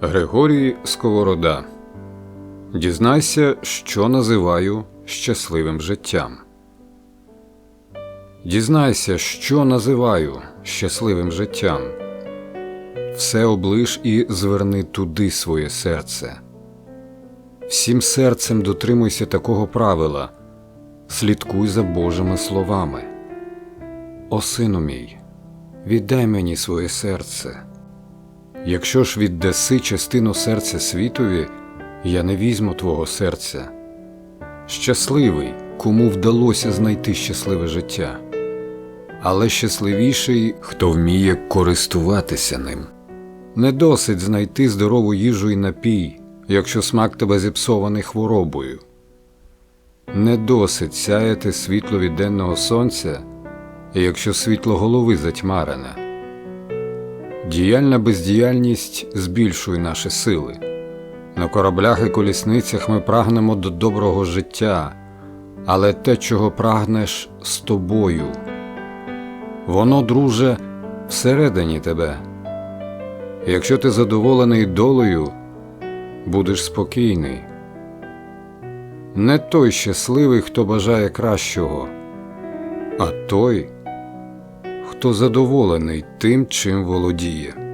Григорій Сковорода. Дізнайся, що називаю щасливим життям. Дізнайся, що називаю щасливим життям. Все облиш і зверни туди своє серце. Всім серцем дотримуйся такого правила слідкуй за Божими словами. О сину мій, віддай мені своє серце. Якщо ж віддаси частину серця світові, я не візьму твого серця. Щасливий, кому вдалося знайти щасливе життя, але щасливіший, хто вміє користуватися ним. Не досить знайти здорову їжу і напій, якщо смак тебе зіпсований хворобою. Не досить сяяти світло від денного сонця, якщо світло голови затьмарене. Діяльна бездіяльність збільшує наші сили. На кораблях і колісницях ми прагнемо до доброго життя, але те, чого прагнеш з тобою. Воно, друже, всередині тебе. Якщо ти задоволений долею, будеш спокійний. Не той щасливий, хто бажає кращого, а той, хто задоволений тим, чим володіє.